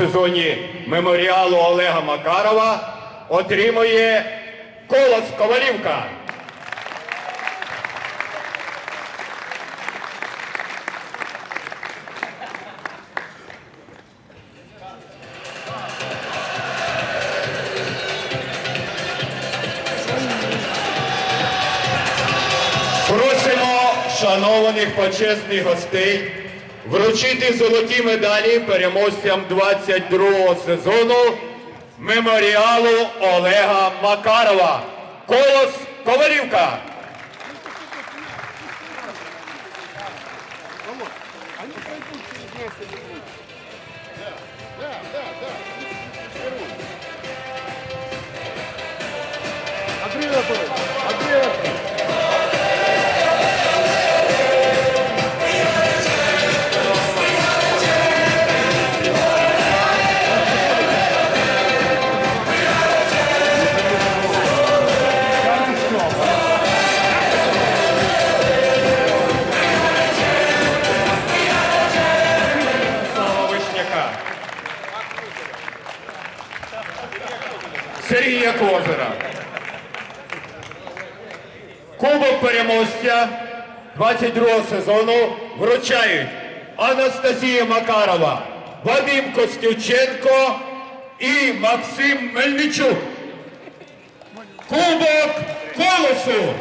сезоні меморіалу Олега Макарова отримує Колос Ковалівка. Просимо шанованих почесних гостей вручити золоті медалі переможцям 22-го сезону меморіалу Олега Макарова. Колос Ковалівка. Они пройдут Сергія Козира. Кубок переможця 22-го сезону вручають Анастасія Макарова, Вадим Костюченко і Максим Мельничук. Кубок колосу.